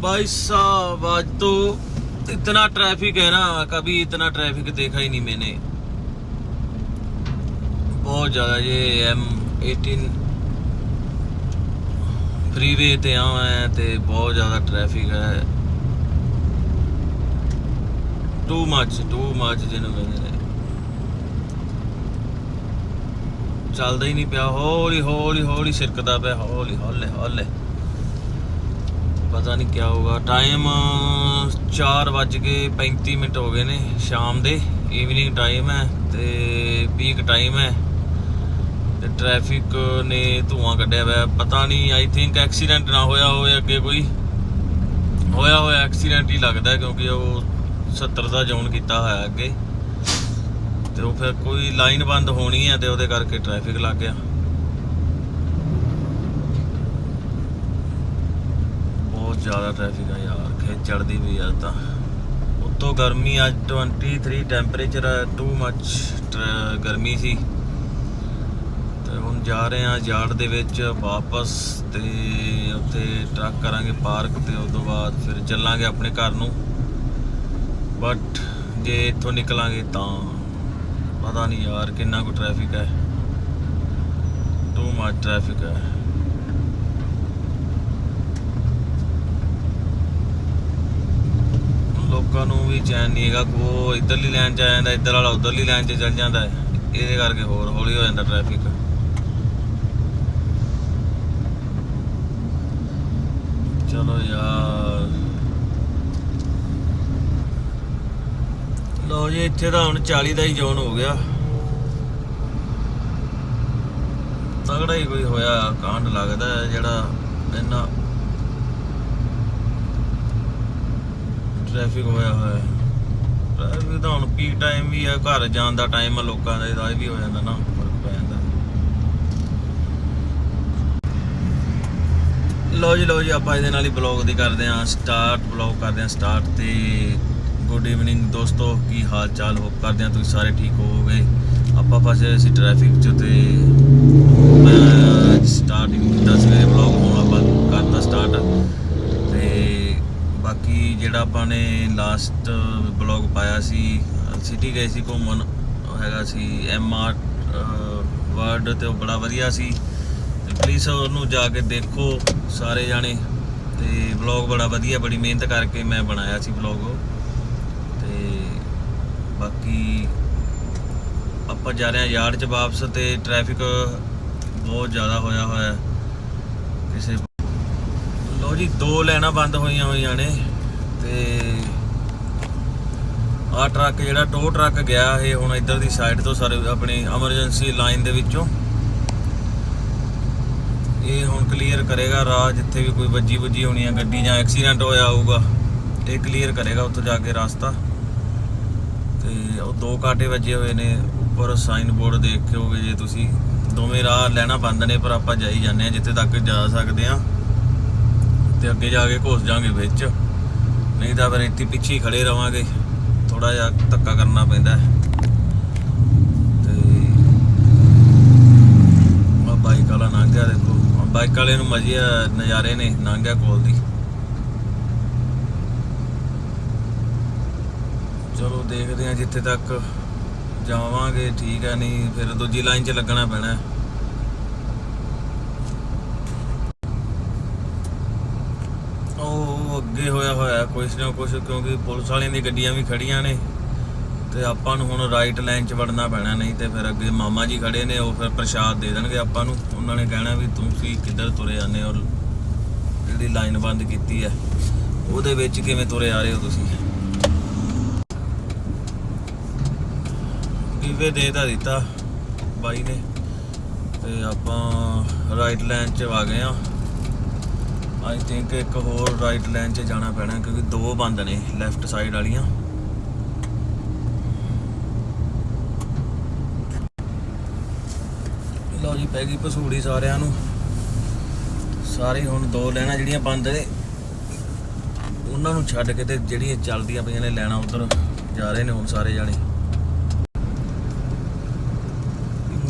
भाई साहब आज तो इतना ट्रैफिक है ना कभी इतना ट्रैफिक देखा ही नहीं मैंने बहुत ज़्यादा ये एम एटीन ਫਰੀਵੇ ਤੇ ਆ ਮੈਂ ਤੇ ਬਹੁਤ ਜ਼ਿਆਦਾ ਟ੍ਰੈਫਿਕ ਹੈ ਟੂ ਮੱਚ ਟੂ ਮੱਚ ਜਿਹਨੂੰ ਕਹਿੰਦੇ ਨੇ ਚੱਲਦਾ ਹੀ ਨਹੀਂ ਪਿਆ ਹੌਲੀ ਹੌਲੀ ਹੌਲੀ ਸਿਰਕਦਾ ਪਿਆ ਹੌਲੀ ਹੌਲੇ ਹੌਲੇ ਪਤਾ ਨਹੀਂ ਕਿਆ ਹੋਊਗਾ। ਟਾਈਮ 4:35 ਮਿੰਟ ਹੋ ਗਏ ਨੇ ਸ਼ਾਮ ਦੇ। ਈਵਨਿੰਗ ਟਾਈਮ ਹੈ ਤੇ ਪੀਕ ਟਾਈਮ ਹੈ। ਤੇ ਟ੍ਰੈਫਿਕ ਨੇ ਧੂਆਂ ਕੱਢਿਆ ਹੋਇਆ। ਪਤਾ ਨਹੀਂ ਆਈ ਥਿੰਕ ਐਕਸੀਡੈਂਟ ਨਾ ਹੋਇਆ ਹੋਵੇ ਅੱਗੇ ਕੋਈ। ਹੋਇਆ ਹੋਇਆ ਐਕਸੀਡੈਂਟ ਹੀ ਲੱਗਦਾ ਕਿਉਂਕਿ ਉਹ 70 ਦਾ ਜ਼ੋਨ ਕੀਤਾ ਹੋਇਆ ਅੱਗੇ। ਤੇ ਉਹ ਫਿਰ ਕੋਈ ਲਾਈਨ ਬੰਦ ਹੋਣੀ ਹੈ ਤੇ ਉਹਦੇ ਕਰਕੇ ਟ੍ਰੈਫਿਕ ਲੱਗ ਗਿਆ ਬਹੁਤ ਜ਼ਿਆਦਾ ਟ੍ਰੈਫਿਕ ਆ ਯਾਰ ਖਿੱਚ ਚੜਦੀ ਵੀ ਆ ਤਾਂ। ਉੱਤੋਂ ਗਰਮੀ ਅੱਜ 23 ਟੈਂਪਰੇਚਰ ਹੈ ਟੂ ਮੱਚ ਗਰਮੀ ਸੀ। ਤੇ ਹੁਣ ਜਾ ਰਹੇ ਆ ਯਾਰਡ ਦੇ ਵਿੱਚ ਵਾਪਸ ਤੇ ਉੱਥੇ ਟਰੱਕ ਕਰਾਂਗੇ ਪਾਰਕ ਤੇ, ਉਸ ਤੋਂ ਬਾਅਦ ਫਿਰ ਚੱਲਾਂਗੇ ਆਪਣੇ ਘਰ ਨੂੰ। ਬਟ ਜੇ ਇੱਥੋਂ ਨਿਕਲਾਂਗੇ ਤਾਂ ਪਤਾ ਨਹੀਂ ਯਾਰ ਕਿੰਨਾ ਕੁ ਟ੍ਰੈਫਿਕ ਹੈ ਟੂ ਮੱਚ ਟ੍ਰੈਫਿਕ ਹੈ ਲੋਕਾਂ ਨੂੰ ਵੀ ਚੈਨ ਨਹੀਂ ਹੈਗਾ ਕੋ ਇਧਰਲੀ ਲਾਈਨ ਚ ਆ ਜਾਂਦਾ, ਇੱਧਰ ਵਾਲਾ ਉਧਰਲੀ ਲਾਈਨ ਚ ਚੱਲ ਜਾਂਦਾ। ਹੈ ਇਹਦੇ ਕਰਕੇ ਹੋਰ ਹੌਲੀ ਹੋ ਜਾਂਦਾ ਟ੍ਰੈਫਿਕ ਚਲੋ ਯਾਰ। ਲੋ ਜੀ, ਇੱਥੇ ਤਾਂ ਹੁਣ 40 ਦਾ ਹੀ ਜ਼ੋਨ ਹੋ ਗਿਆ। ਤਗੜਾ ਹੀ ਕੋਈ ਹੋਇਆ, ਕਾਂਡ ਲੱਗਦਾ ਜਿਹੜਾ ਇੰਨਾ ਟ੍ਰੈਫਿਕ ਹੋਇਆ ਹੋਇਆ। ਹੈ ਟ੍ਰੈਫਿਕ ਤਾਂ ਹੁਣ ਪੀਕ ਟਾਈਮ ਵੀ ਆ, ਘਰ ਜਾਣ ਦਾ ਟਾਈਮ ਆ, ਲੋਕਾਂ ਦਾ ਇਹਦਾ ਇਹ ਵੀ ਹੋ ਜਾਂਦਾ ਨਾ, ਫ਼ਰਕ ਪੈ ਜਾਂਦਾ। ਲੋ ਜੀ ਲੋ ਜੀ, ਆਪਾਂ ਇਹਦੇ ਨਾਲ ਹੀ ਬਲੌਗ ਦੀ ਕਰਦੇ ਹਾਂ ਸਟਾਰਟ ਬਲੌਗ ਕਰਦੇ ਹਾਂ ਸਟਾਰਟ ਤੇ ਗੁੱਡ ਈਵਨਿੰਗ ਦੋਸਤੋ, ਕੀ ਹਾਲ ਚਾਲ ਹੋ ਕਰਦੇ ਹਾਂ ਤੁਸੀਂ ਸਾਰੇ ਠੀਕ ਹੋਵੋਗੇ। ਆਪਾਂ ਫਸੇ ਹੋਏ ਸੀ ਟ੍ਰੈਫਿਕ 'ਚ ਤੇ ਮੈਂ ਸਟਾਰਟਿੰਗ ਕੀਤਾ ਸੀ ਬਲੌਗ ਹੁਣ ਆਪਾਂ ਕਰਤਾ ਸਟਾਰਟ ਬਾਕੀ ਜਿਹੜਾ ਆਪਾਂ ਨੇ ਲਾਸਟ ਬਲੌਗ ਪਾਇਆ ਸੀ ਸਿਟੀ ਗਏ ਸੀ ਘੁੰਮਣ, ਉਹ ਹੈਗਾ ਸੀ ਐਮ ਆਰ ਵਰਡ ਤੇ ਉਹ ਬੜਾ ਵਧੀਆ ਸੀ। ਤੇ ਪਲੀਜ਼ ਉਹਨੂੰ ਜਾ ਕੇ ਦੇਖੋ ਸਾਰੇ ਜਾਣੇ। ਤੇ ਵਲੌਗ ਬੜਾ ਵਧੀਆ, ਬੜੀ ਮਿਹਨਤ ਕਰਕੇ ਮੈਂ ਬਣਾਇਆ ਸੀ ਵਲੌਗ ਉਹ। ਤੇ ਬਾਕੀ ਆਪਾਂ ਜਾ ਰਹੇ ਹਾਂ ਯਾਰਡ 'ਚ ਵਾਪਸ ਤੇ ਟ੍ਰੈਫਿਕ ਬਹੁਤ ਜ਼ਿਆਦਾ ਹੋਇਆ ਹੋਇਆ। ਹੈ। ਜੀ, ਦੋ ਲਾਈਨਾਂ ਬੰਦ ਹੋਈਆਂ ਹੋਈਆਂ ਨੇ ਤੇ ਆਹ ਟਰੱਕ ਜਿਹੜਾ ਟੋ ਟਰੱਕ ਗਿਆ ਇਹ ਹੁਣ ਇੱਧਰ ਦੀ ਸਾਈਡ ਤੋਂ ਸਾਰੇ ਆਪਣੀ ਐਮਰਜੈਂਸੀ ਲਾਈਨ ਦੇ ਵਿੱਚੋਂ। ਇਹ ਹੁਣ ਕਲੀਅਰ ਕਰੇਗਾ, ਰਾਹ ਜਿੱਥੇ ਵੀ ਕੋਈ ਵੱਜੀ ਵੱਜੀ ਹੋਣੀ ਹੈ ਗੱਡੀ ਜਾਂ ਐਕਸੀਡੈਂਟ ਹੋਇਆ ਹੋਊਗਾ, ਇਹ ਕਲੀਅਰ ਕਰੇਗਾ ਉੱਥੋਂ ਜਾ ਕੇ ਰਸਤਾ। ਤੇ ਉਹ ਦੋ ਕਾਟੇ ਵੱਜੇ ਹੋਏ ਨੇ, ਉੱਪਰ ਸਾਈਨ ਬੋਰਡ ਦੇਖਿਓਗੇ ਜੇ ਤੁਸੀਂ। ਦੋਵੇਂ ਰਾਹ ਲੈਣਾ ਬੰਦ ਨੇ, ਪਰ ਆਪਾਂ ਜਾਈ ਜਾਂਦੇ ਆ ਜਿੱਥੇ ਤੱਕ ਜਾ ਸਕਦੇ ਆ ਤੇ ਅੱਗੇ ਜਾ ਕੇ ਘੁਸ ਜਾਾਂਗੇ ਵਿੱਚ। ਨਹੀਂ ਤਾਂ ਫਿਰ ਇੱਥੇ ਪਿੱਛੇ ਖੜੇ ਰਵਾਂਗੇ। ਥੋੜਾ ਜਿਹਾ ਧੱਕਾ ਕਰਨਾ ਪੈਂਦਾ ਹੈ। ਤੇ ਬਾਈਕ ਵਾਲਾ ਲੰਘ ਗਿਆ ਦੇਖੋ ਬਾਈਕ ਵਾਲੇ ਨੂੰ ਮਜ਼ੇ ਨਜ਼ਾਰੇ ਨੇ ਲੰਘ ਗਿਆ ਕੋਲ ਦੀ। ਚਲੋ ਦੇਖਦੇ ਆ ਜਿੱਥੇ ਤੱਕ ਜਾਵਾਂਗੇ, ਠੀਕ ਹੈ, ਨਹੀਂ ਫਿਰ ਦੂਜੀ ਲਾਈਨ 'ਚ ਲੱਗਣਾ ਪੈਣਾ ਹੈ। ਉਹ ਅੱਗੇ ਹੋਇਆ ਹੋਇਆ ਕੁਛ ਨਾ ਕੁਛ, ਕਿਉਂਕਿ ਪੁਲਿਸ ਵਾਲਿਆਂ ਦੀ ਗੱਡੀਆਂ ਵੀ ਖੜੀਆਂ ਨੇ। ਤੇ ਆਪਾਂ ਨੂੰ ਹੁਣ ਰਾਈਟ ਲਾਈਨ 'ਚ ਵੜਨਾ ਪੈਣਾ, ਨਹੀਂ ਤੇ ਫਿਰ ਅੱਗੇ ਮਾਮਾ ਜੀ ਖੜੇ ਨੇ, ਉਹ ਫਿਰ ਪ੍ਰਸ਼ਾਦ ਦੇ ਦੇਣਗੇ ਆਪਾਂ ਨੂੰ। ਉਹਨਾਂ ਨੇ ਕਹਿਣਾ ਵੀ ਤੁਸੀਂ ਕਿੱਧਰ ਤੁਰੇ ਜਾਂਦੇ ਔਰ ਜਿਹੜੀ ਲਾਈਨ ਬੰਦ ਕੀਤੀ ਹੈ, ਉਹਦੇ ਵਿੱਚ ਕਿਵੇਂ ਤੁਰੇ ਆ ਰਹੇ ਹੋ ਤੁਸੀਂ? ਗਿਵੇ ਦੇ ਤਾਂ ਦਿੱਤਾ ਬਾਈ ਨੇ, ਤੇ ਆਪਾਂ ਰਾਈਟ ਲਾਈਨ 'ਚ ਆ ਗਏ ਆ ਆਈ ਥਿੰਕ ਇੱਕ ਹੋਰ ਰਾਈਟ ਲਾਈਨ 'ਚ ਜਾਣਾ ਪੈਣਾ ਕਿਉਂਕਿ ਦੋ ਬੰਦ ਨੇ ਲੈਫਟ ਸਾਈਡ ਵਾਲੀਆਂ। ਲਓ ਜੀ, ਪੈ ਗਈ ਪਸੂੜੀ ਸਾਰਿਆਂ ਨੂੰ। ਸਾਰੇ ਹੁਣ ਦੋ ਲੈਣਾ ਜਿਹੜੀਆਂ ਬੰਦ ਨੇ। ਉਹਨਾਂ ਨੂੰ ਛੱਡ ਕੇ ਤੇ ਜਿਹੜੀਆਂ ਚੱਲਦੀਆਂ ਪਈਆਂ ਨੇ ਲੈਣਾ ਉਧਰ ਜਾ ਰਹੇ ਨੇ ਹੁਣ ਸਾਰੇ ਜਾਣੇ।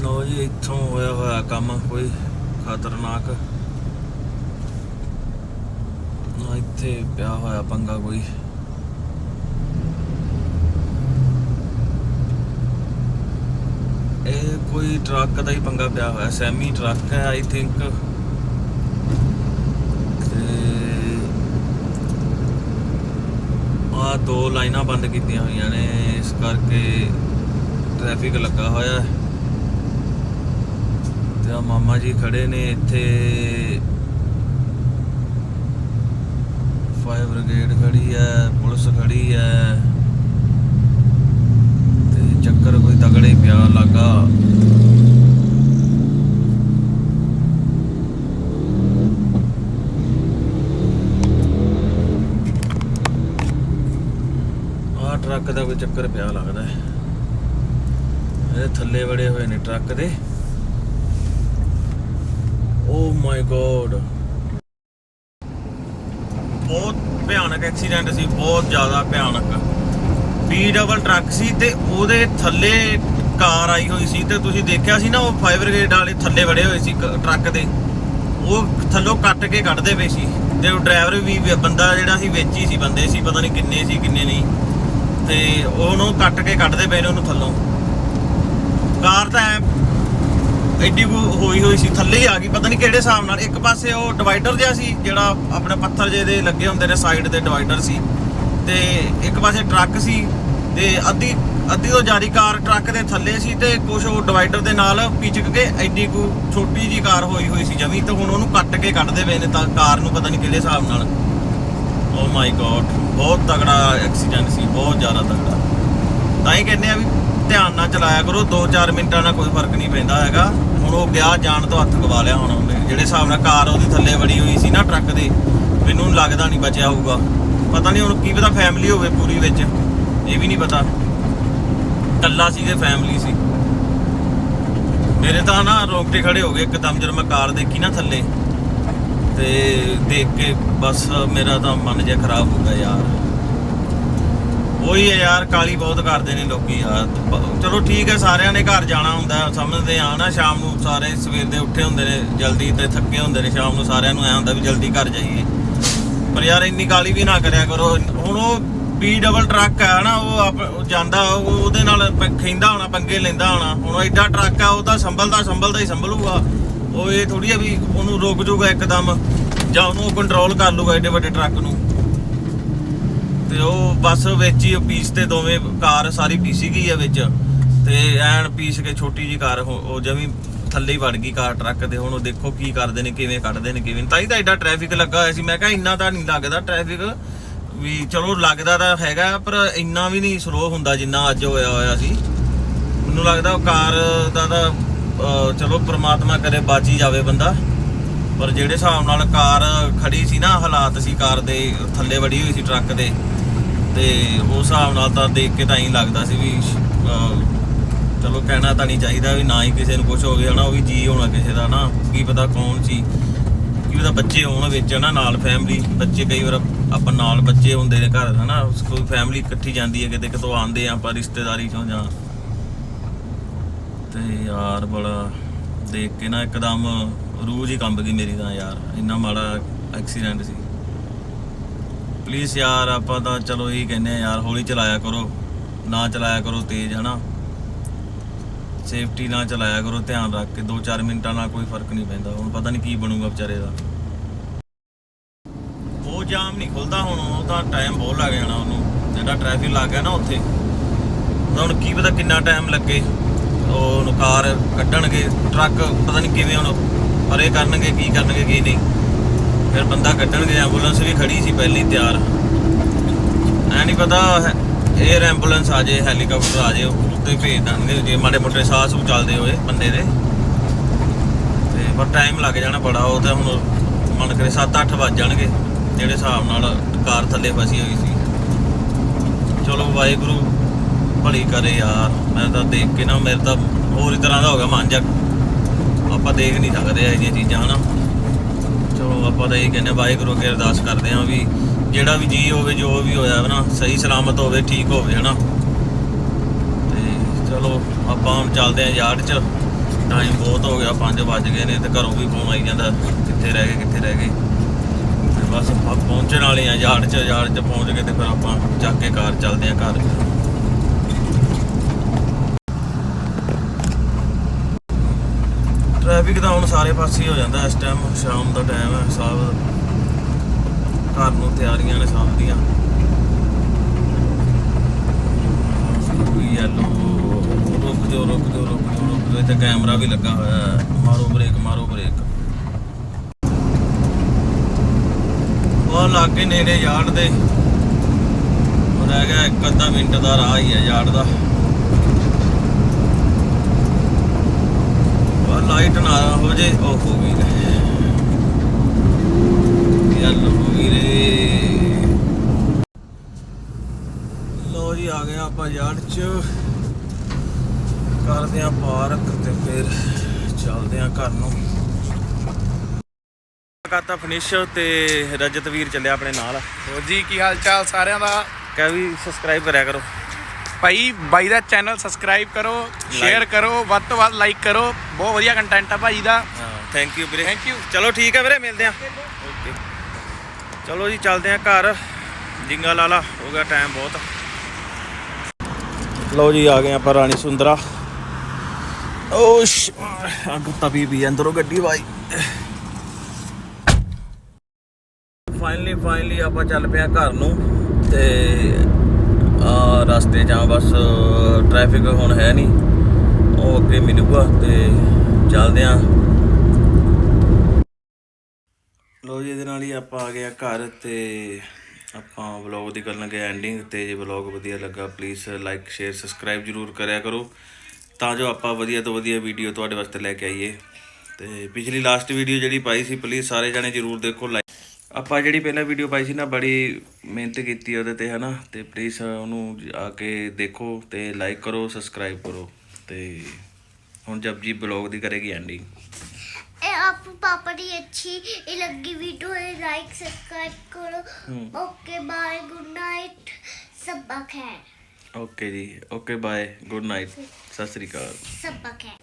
ਲੋ ਜੀ, ਇੱਥੋਂ ਹੋਇਆ ਹੋਇਆ ਕੰਮ ਕੋਈ ਖਤਰਨਾਕ। ਆ ਇੱਥੇ ਪਿਆ ਹੋਇਆ ਪੰਗਾ ਕੋਈ। ਇਹ ਕੋਈ ਟਰੱਕ ਦਾ ਹੀ ਪੰਗਾ ਪਿਆ ਹੋਇਆ, ਸੈਮੀ ਟਰੱਕ ਹੈ ਆਈ ਥਿੰਕ ਆ ਦੋ ਲਾਈਨਾਂ ਬੰਦ ਕੀਤੀਆਂ ਹੋਈਆਂ ਨੇ, ਇਸ ਕਰਕੇ ਟ੍ਰੈਫਿਕ ਲੱਗਾ ਹੋਇਆ। ਹੈ ਤੇ ਆ ਮਾਮਾ ਜੀ ਖੜੇ ਨੇ ਇੱਥੇ। ਫਾਇਰ ਬ੍ਰਿਗੇਡ ਖੜੀ ਹੈ ਪੁਲਿਸ ਖੜੀ ਹੈ ਤੇ ਚੱਕਰ ਕੋਈ ਤਗੜੇ ਪਿਆ ਲੱਗਾ। ਆ ਟਰੱਕ ਦਾ ਕੋਈ ਚੱਕਰ ਪਿਆ ਲੱਗਦਾ ਹੈ ਇਹ ਥੱਲੇ ਵੜੇ ਹੋਏ ਨੇ ਟਰੱਕ ਦੇ। ਓ ਮਾਈ ਗੋਡ ਬਹੁਤ ਭਿਆਨਕ ਐਕਸੀਡੈਂਟ ਸੀ, ਬਹੁਤ ਜ਼ਿਆਦਾ ਭਿਆਨਕ। ਬੀ ਡਬਲ ਟਰੱਕ ਸੀ ਤੇ ਉਹਦੇ ਥੱਲੇ ਕਾਰ ਆਈ ਹੋਈ ਸੀ ਤੇ ਤੁਸੀਂ ਦੇਖਿਆ ਸੀ ਨਾ, ਉਹ ਫਾਇਰ ਬ੍ਰਿਗੇਡ ਵਾਲੇ ਥੱਲੇ ਵੜੇ ਹੋਏ ਸੀ ਕ- ਟਰੱਕ ਦੇ। ਉਹ ਥੱਲੋਂ ਕੱਟ ਕੇ ਕੱਢਦੇ ਪਏ ਸੀ ਤੇ ਉਹ ਡਰਾਈਵਰ ਵੀ ਬੰਦਾ ਜਿਹੜਾ ਸੀ ਵਿੱਚ ਹੀ ਸੀ, ਬੰਦੇ ਸੀ, ਪਤਾ ਨਹੀਂ ਕਿੰਨੇ ਸੀ, ਕਿੰਨੇ ਨਹੀਂ। ਤੇ ਉਹਨੂੰ ਕੱਟ ਕੇ ਕੱਢਦੇ ਪਏ ਨੇ ਉਹਨੂੰ ਥੱਲੋਂ। ਕਾਰ ਤਾਂ ਐਂ ਐਡੀ ਕੁ ਹੋਈ ਹੋਈ ਸੀ, ਥੱਲੇ ਹੀ ਆ ਗਈ, ਪਤਾ ਨਹੀਂ ਕਿਹੜੇ ਹਿਸਾਬ ਨਾਲ। ਇੱਕ ਪਾਸੇ ਉਹ ਡਿਵਾਈਡਰ ਜਿਹਾ ਸੀ, ਜਿਹੜਾ ਆਪਣੇ ਪੱਥਰ ਜਿਹੇ ਦੇ ਲੱਗੇ ਹੁੰਦੇ ਨੇ ਸਾਈਡ ਤੇ ਡਿਵਾਈਡਰ ਸੀ। ਤੇ ਇੱਕ ਪਾਸੇ ਟਰੱਕ ਸੀ, ਤੇ ਅੱਧੀ ਅੱਧੀ ਤੋਂ ਜਾਰੀ ਕਾਰ ਟਰੱਕ ਦੇ ਥੱਲੇ ਸੀ ਤੇ ਕੁਝ ਉਹ ਡਿਵਾਈਡਰ ਦੇ ਨਾਲ ਪਿਚਕ ਕੇ ਐਡੀ ਕੁ ਛੋਟੀ ਜੀ ਕਾਰ ਹੋਈ ਹੋਈ ਸੀ ਜਮੀ, ਤੇ ਹੁਣ ਉਹਨੂੰ ਕੱਟ ਕੇ ਕੱਢਦੇ ਪਏ ਨੇ ਤਾਂ ਕਾਰ ਨੂੰ ਪਤਾ ਨਹੀਂ ਕਿਹੜੇ ਹਿਸਾਬ ਨਾਲ। ਓ ਮਾਈ ਗॉड ਬਹੁਤ ਤਗੜਾ ਐਕਸੀਡੈਂਟ ਸੀ, ਬਹੁਤ ਜ਼ਿਆਦਾ ਤਗੜਾ ਤਾਂ ਹੀ ਕਹਿੰਦੇ ਆ ਵੀ ਧਿਆਨ ਨਾਲ ਚਲਾਇਆ ਕਰੋ 2-4 ਮਿੰਟਾਂ ਨਾਲ ਕੋਈ ਫ਼ਰਕ ਨਹੀਂ ਪੈਂਦਾ ਹੈਗਾ। ਹੁਣ ਉਹ ਗਿਆ, ਜਾਣ ਤੋਂ ਹੱਥ ਗਵਾ ਲਿਆ ਹੁਣ ਉਹਨੇ। ਜਿਹੜੇ ਹਿਸਾਬ ਨਾਲ ਕਾਰ ਉਹਦੀ ਥੱਲੇ ਵੜੀ ਹੋਈ ਸੀ ਨਾ ਟਰੱਕ ਦੇ, ਮੈਨੂੰ ਲੱਗਦਾ ਨਹੀਂ ਬਚਿਆ ਹੋਊਗਾ। ਪਤਾ ਨਹੀਂ ਹੁਣ ਕੀ ਪਤਾ ਫੈਮਿਲੀ ਹੋਵੇ ਪੂਰੀ ਵਿੱਚ। ਇਹ ਵੀ ਨਹੀਂ ਪਤਾ। ਕੱਲਾ ਸੀ ਤੇ ਫੈਮਿਲੀ ਸੀ। ਮੇਰੇ ਤਾਂ ਨਾ ਰੋਕਟੇ ਖੜੇ ਹੋ ਗਏ, ਇੱਕਦਮ ਜਦੋਂ ਮੈਂ ਕਾਰ ਦੇਖੀ ਨਾ ਥੱਲੇ। ਤੇ ਦੇਖ ਕੇ ਬਸ ਮੇਰਾ ਤਾਂ ਮਨ ਜਿਹਾ ਖਰਾਬ ਹੋ ਗਿਆ ਯਾਰ। ਉਹੀ ਹੈ ਯਾਰ, ਕਾਲੀ ਬਹੁਤ ਕਰਦੇ ਨੇ ਲੋਕੀ ਯਾਰ ਚਲੋ ਠੀਕ ਹੈ, ਸਾਰਿਆਂ ਨੇ ਘਰ ਜਾਣਾ ਹੁੰਦਾ, ਸਮਝਦੇ ਆ ਨਾ, ਸ਼ਾਮ ਨੂੰ ਸਾਰੇ ਸਵੇਰ ਦੇ ਉੱਠੇ ਹੁੰਦੇ ਨੇ, ਜਲਦੀ ਤੇ ਥੱਕੇ ਹੁੰਦੇ ਨੇ, ਸ਼ਾਮ ਨੂੰ ਸਾਰਿਆਂ ਨੂੰ ਐ ਹੁੰਦਾ ਵੀ ਜਲਦੀ ਘਰ ਜਾਈਏ। ਪਰ ਯਾਰ, ਇੰਨੀ ਕਾਲੀ ਵੀ ਨਾ ਕਰਿਆ ਕਰੋ। ਹੁਣ ਉਹ ਬੀ ਡਬਲ ਟਰੱਕ ਆ ਨਾ, ਉਹ ਆਪ- ਜਾਂਦਾ ਉਹਦੇ ਨਾਲ ਪ- ਹੋਣਾ, ਪੰਗੇ ਲੈਂਦਾ ਹੋਣਾ। ਹੁਣ ਉਹ ਐਡਾ ਟਰੱਕ ਆ, ਉਹ ਤਾਂ ਸੰਭਲਦਾ ਸੰਭਲਦਾ ਹੀ ਸੰਭਲੂਗਾ। ਉਹ ਇਹ ਥੋੜੀ ਆ ਵੀ ਉਹਨੂੰ ਰੋਕ ਜੂਗਾ ਇੱਕਦਮ, ਜਾਂ ਉਹਨੂੰ ਕੰਟਰੋਲ ਕਰ ਲੂਗਾ ਐਡੇ ਵੱਡੇ ਟਰੱਕ ਨੂੰ। ਤੇ ਉਹ ਬੱਸ ਵਿੱਚ ਹੀ ਪੀਸ ਤੇ ਦੋਵੇਂ ਕਾਰ ਸਾਰੀ ਪੀਸੀ ਗਈ ਆ ਵਿੱਚ। ਤੇ ਐਨ ਪੀਸ ਕੇ ਛੋਟੀ ਜੀ ਕਾਰ ਉਹ ਜਮੀ ਥੱਲੇ ਹੀ ਵੜ ਗਈ ਕਾਰ ਟਰੱਕ ਦੇ। ਹੁਣ ਉਹ ਦੇਖੋ ਕੀ ਕਰਦੇ ਨੇ, ਕਿਵੇਂ ਕੱਢਦੇ ਨੇ, ਕਿਵੇਂ ਤਾਂ ਹੀ ਤਾਂ ਐਡਾ ਟ੍ਰੈਫਿਕ ਲੱਗਾ ਹੋਇਆ ਸੀ। ਮੈਂ ਕਿਹਾ ਇੰਨਾ ਤਾਂ ਨਹੀਂ ਲੱਗਦਾ ਟ੍ਰੈਫਿਕ ਵੀ ਚਲੋ ਲੱਗਦਾ ਤਾਂ ਹੈਗਾ, ਪਰ ਇੰਨਾ ਵੀ ਨਹੀਂ ਸਲੋ ਹੁੰਦਾ ਜਿੰਨਾ ਅੱਜ ਹੋਇਆ ਹੋਇਆ ਸੀ। ਮੈਨੂੰ ਲੱਗਦਾ ਉਹ ਕਾਰ ਦਾ ਤਾਂ ਚਲੋ ਪ੍ਰਮਾਤਮਾ ਕਰੇ ਬਚ ਹੀ ਜਾਵੇ ਬੰਦਾ। ਪਰ ਜਿਹੜੇ ਹਿਸਾਬ ਨਾਲ ਕਾਰ ਖੜੀ ਸੀ ਨਾ, ਹਾਲਾਤ ਸੀ ਕਾਰ ਦੇ, ਥੱਲੇ ਵੜੀ ਹੋਈ ਸੀ ਟਰੱਕ ਦੇ ਤੇ ਉਸ ਹਿਸਾਬ ਨਾਲ ਤਾਂ ਦੇਖ ਕੇ ਤਾਂ ਹੀ ਲੱਗਦਾ ਸੀ ਵੀ ਚਲੋ ਕਹਿਣਾ ਤਾਂ ਨਹੀਂ ਚਾਹੀਦਾ ਵੀ ਨਾ ਹੀ ਕਿਸੇ ਨੂੰ ਕੁਝ ਹੋਵੇ ਨਾ, ਉਹ ਵੀ ਜੀ ਹੋਣਾ ਕਿਸੇ ਦਾ ਨਾ, ਕੀ ਪਤਾ ਕੌਣ ਸੀ। ਕੀ ਪਤਾ ਬੱਚੇ ਹੋਣ ਵਿੱਚ ਨਾ ਨਾਲ ਫੈਮਿਲੀ ਬੱਚੇ ਕਈ ਵਾਰ ਆਪਾਂ ਨਾਲ ਬੱਚੇ ਹੁੰਦੇ ਨੇ ਘਰ, ਹਨਾ ਕੋਈ ਫੈਮਿਲੀ ਇਕੱਠੀ ਜਾਂਦੀ ਹੈ, ਕਿਤੇ ਕਿਤੋਂ ਆਉਂਦੇ ਆ ਆਪਾਂ ਰਿਸ਼ਤੇਦਾਰੀ ਚੋਂ ਜਾਂ। ਤੇ ਯਾਰ ਬੜਾ ਦੇਖ ਕੇ ਨਾ ਇੱਕਦਮ ਰੂਹ ਹੀ ਕੰਬ ਗਈ ਮੇਰੀ ਤਾਂ ਯਾਰ, ਇੰਨਾ ਮਾੜਾ ਐਕਸੀਡੈਂਟ ਸੀ। ਪਲੀਜ਼ ਯਾਰ, ਆਪਾਂ ਤਾਂ ਚਲੋ ਇਹੀ ਕਹਿੰਦੇ ਆ ਯਾਰ, ਹੌਲੀ ਚਲਾਇਆ ਕਰੋ, ਨਾ ਚਲਾਇਆ ਕਰੋ ਤੇਜ਼, ਹਨਾ? ਸੇਫਟੀ ਨਾਲ ਚਲਾਇਆ ਕਰੋ, ਧਿਆਨ ਰੱਖ ਕੇ 2-4 ਮਿੰਟਾਂ ਨਾਲ ਕੋਈ ਫ਼ਰਕ ਨਹੀਂ ਪੈਂਦਾ। ਹੁਣ ਪਤਾ ਨਹੀਂ ਕੀ ਬਣੂਗਾ ਵਿਚਾਰੇ ਦਾ। ਉਹ ਜਾਮ ਨਹੀਂ ਖੁੱਲਦਾ ਹੁਣ, ਉਹ ਤਾਂ ਟਾਈਮ ਬਹੁਤ ਲੱਗ ਜਾਣਾ ਉਹਨੂੰ। ਜਿਹੜਾ ਟ੍ਰੈਫਿਕ ਲੱਗ ਗਿਆ ਨਾ ਉੱਥੇ। ਉਹਦਾ ਹੁਣ ਕੀ ਪਤਾ ਕਿੰਨਾ ਟਾਈਮ ਲੱਗੇ। ਉਹ ਉਹਨੂੰ ਕਾਰ ਕੱਢਣਗੇ ਟਰੱਕ ਪਤਾ ਨਹੀਂ ਕਿਵੇਂ ਹੁਣ ਪਰੇ ਕਰਨਗੇ, ਕੀ ਕਰਨਗੇ, ਕੀ ਨਹੀਂ। ਫਿਰ ਬੰਦਾ ਕੱਢਣਗੇ ਐਂਬੂਲੈਂਸ ਵੀ ਖੜੀ ਸੀ ਪਹਿਲੀ ਤਿਆਰ। ਐ ਨਹੀਂ ਪਤਾ 에ਅਰ ਐਂਬੂਲੈਂਸ ਆ ਜੇ ਹੈਲੀਕਾਪਟਰ ਆ ਜੇ, ਉੱਤੇ ਭੇਜ ਦੇਣਗੇ, ਜੇ ਮਾੜੇ ਮੋਟੇ ਸਾਹ ਸੂ ਚੱਲਦੇ ਹੋਏ ਬੰਦੇ ਦੇ। ਤੇ ਪਰ ਟਾਈਮ ਲੱਗ ਜਾਣਾ ਬੜਾ, ਉਹ ਤਾਂ ਹੁਣ ਮਨ ਕਰੇ 7-8 ਵੱਜ ਜਾਣਗੇ, ਜਿਹੜੇ ਹਿਸਾਬ ਨਾਲ ਕਾਰ ਥੱਲੇ ਫਸੀ ਹੋਈ ਸੀ। ਚਲੋ ਵਾਹਿਗੁਰੂ, ਭਲੀ ਕਰੇ ਯਾਰ, ਮੈਂ ਤਾਂ ਦੇਖ ਕੇ ਨਾ, ਮੇਰੇ ਤਾਂ ਹੋਰ ਹੀ ਤਰ੍ਹਾਂ ਦਾ ਹੋ ਗਿਆ ਮਨ ਜਾ ਆਪਾਂ ਦੇਖ ਨਹੀਂ ਸਕਦੇ ਇਹ ਜਿਹੀਆਂ ਚੀਜ਼ਾਂ, ਹਨਾ? ਚਲੋ ਆਪਾਂ ਤਾਂ ਇਹ ਕਹਿੰਦੇ ਵਾਹਿਗੁਰੂ ਅੱਗੇ ਅਰਦਾਸ ਕਰਦੇ ਹਾਂ ਵੀ ਜਿਹੜਾ ਵੀ ਜੀ ਹੋਵੇ, ਜੋ ਵੀ ਹੋਇਆ ਨਾ ਸਹੀ ਸਲਾਮਤ ਹੋਵੇ, ਠੀਕ ਹੋਵੇ ਹਨਾ। ਤੇ ਚਲੋ ਆਪਾਂ ਹੁਣ ਚੱਲਦੇ ਆਂ ਯਾਰਡ 'ਚ। ਟਾਈਮ ਬਹੁਤ ਹੋ ਗਿਆ 5 ਵੱਜ ਗਏ ਨੇ ਤੇ ਘਰੋਂ ਵੀ ਫੋਨ ਆਈ ਜਾਂਦਾ, ਕਿੱਥੇ ਰਹਿ ਗਏ, ਕਿੱਥੇ ਰਹਿ ਗਏ। ਤੇ ਬਸ ਆਪਾਂ ਪਹੁੰਚਣ ਵਾਲੇ ਆ ਯਾਰਡ 'ਚ ਯਾਰਡ 'ਚ ਪਹੁੰਚ ਗਏ ਤੇ ਫਿਰ ਆਪਾਂ ਚੱਕ ਕੇ ਕਾਰ ਚੱਲਦੇ ਆ ਘਰ ਟ੍ਰੈਫਿਕ ਤਾਂ ਹੁਣ ਸਾਰੇ ਪਾਸੇ ਹੋ ਜਾਂਦਾ ਇਸ ਟਾਈਮ ਸ਼ਾਮ ਦਾ ਟਾਈਮ ਹੈ, ਸਭ ਘਰ ਨੂੰ ਤਿਆਰੀਆਂ ਨੇ ਸਭ ਦੀਆਂ। ਯੈਲੋ ਰੁਕ ਜਾਓ ਰੁਕ ਜਾਓ ਰੁਕ ਜਾਓ ਰੁਕ ਜਾਓ, ਇੱਥੇ ਕੈਮਰਾ ਵੀ ਲੱਗਾ ਹੋਇਆ ਹੈ। ਮਾਰੋ ਬ੍ਰੇਕ ਮਾਰੋ ਬ੍ਰੇਕ ਉਹ ਲਾਗੇ ਨੇੜੇ ਯਾਰਡ ਦੇ। ਰਹਿ ਗਿਆ ਇੱਕ ਅੱਧਾ ਮਿੰਟ ਦਾ ਰਾਹ ਹੀ ਹੈ ਯਾਰਡ ਦਾ। ਲਾਈਟ ਨਾ ਹੋ ਜੇ ਉਹ ਹੋ ਗਈ ਯਾਰ ਹੋ ਗਈ ਰੇ। ਲੋ ਜੀ ਆ ਗਏ ਆਪਾਂ ਯਾਰਡ ਚ। ਕਰਦੇ ਆ ਪਾਰਕ ਤੇ ਫਿਰ ਚੱਲਦੇ ਆ ਘਰ ਨੂੰ। ਕਰਤਾ ਫਿਨਿਸ਼ ਤੇ ਰਜਤ ਵੀਰ ਚੱਲਿਆ ਆਪਣੇ ਨਾਲ। ਹੋਰ ਜੀ ਕੀ ਹਾਲ ਚਾਲ ਸਾਰਿਆਂ ਦਾ? ਕਹਿ ਵੀ ਸਬਸਕ੍ਰਾਈਬ ਕਰਿਆ ਕਰੋ। ਭਾਈ ਬਾਈ ਦਾ ਚੈਨਲ ਸਬਸਕ੍ਰਾਈਬ ਕਰੋ ਸ਼ੇਅਰ ਕਰੋ ਵੱਧ ਤੋਂ ਵੱਧ ਲਾਈਕ ਕਰੋ। ਬਹੁਤ ਵਧੀਆ ਕੰਟੈਂਟ ਆ ਭਾਈ ਦਾ। ਥੈਂਕ ਯੂ ਵੀਰੇ। ਥੈਂਕ ਯੂ ਚਲੋ ਠੀਕ ਹੈ ਵੀਰੇ ਮਿਲਦੇ ਆ। ਓਕੇ ਚਲੋ ਜੀ ਚੱਲਦੇ ਆ ਘਰ। ਜਿੰਗਾ ਲਾਲਾ ਹੋ ਗਿਆ ਟਾਈਮ ਬਹੁਤ। ਲਓ ਜੀ ਆ ਗਏ ਆਪਾਂ ਰਾਣੀ ਸੁੰਦਰਾ। ਓ ਸ਼ ਅੱਗ ਤਪੀ ਵੀ ਅੰਦਰੋਂ ਗੱਡੀ ਵਾਈ। ਫਾਈਨਲੀ ਫਾਈਨਲੀ ਆਪਾਂ ਚੱਲ ਪਿਆ ਘਰ ਨੂੰ ਤੇ ਆ ਰਸਤੇ ਜਾਂ ਬਸ ਟ੍ਰੈਫਿਕ ਹੁਣ ਹੈ ਨਹੀਂ। ਉਹ ਅੱਗੇ ਮਿਲੂਗਾ ਤੇ ਚੱਲਦੇ ਆ। ਲੋ ਜੀ, ਇਹਦੇ ਨਾਲ ਹੀ ਆਪਾਂ ਆ ਗਏ ਆ ਘਰ ਤੇ ਆਪਾਂ ਵਲੌਗ ਦੀ ਕਰਨ ਲੱਗੇ ਐਂਡਿੰਗ ਤੇ। ਜੇ ਵਲੌਗ ਵਧੀਆ ਲੱਗਾ ਪਲੀਜ਼ ਲਾਈਕ ਸ਼ੇਅਰ ਸਬਸਕ੍ਰਾਈਬ ਜਰੂਰ ਕਰਿਆ ਕਰੋ। ਤਾਂ ਜੋ ਆਪਾਂ ਵਧੀਆ ਤੋਂ ਵਧੀਆ ਵੀਡੀਓ ਤੁਹਾਡੇ ਵਾਸਤੇ ਲੈ ਕੇ ਆਈਏ। ਤੇ ਪਿਛਲੀ ਲਾਸਟ ਵੀਡੀਓ ਜਿਹੜੀ ਪਾਈ ਸੀ ਪਲੀਜ਼ ਸਾਰੇ ਜਣੇ ਜਰੂਰ ਦੇਖੋ ਲਾਈਕ ਆਪਾਂ ਜਿਹੜੀ ਪਹਿਲਾਂ ਵੀਡੀਓ ਪਾਈ ਸੀ ਨਾ ਬੜੀ ਮਿਹਨਤ ਕੀਤੀ ਉਹਦੇ ਤੇ ਹਨਾ? ਤੇ ਪਲੀਜ਼ ਉਹਨੂੰ ਆ ਕੇ ਦੇਖੋ ਤੇ ਲਾਈਕ ਕਰੋ ਸਬਸਕ੍ਰਾਈਬ ਕਰੋ। ਤੇ ਹੁਣ ਜਪਜੀ ਬਲੌਗ ਦੀ ਕਰੇਗੀ ਐਂਡਿੰਗ ਇਹ ਆਪ ਪਾਪਾ ਦੀ ਅੱਛੀ ਇਹ ਲੱਗੀ ਵੀਡੀਓ ਹੈ ਲਾਈਕ ਸਬਸਕ੍ਰਾਈਬ ਕਰੋ। ਓਕੇ ਬਾਏ ਗੁੱਡ ਨਾਈਟ ਸਬਾ ਖੈਰ। ਓਕੇ ਜੀ okay bye good night Sat Sri ਅਕਾਲ। ਸਬਾ ਖੈਰ।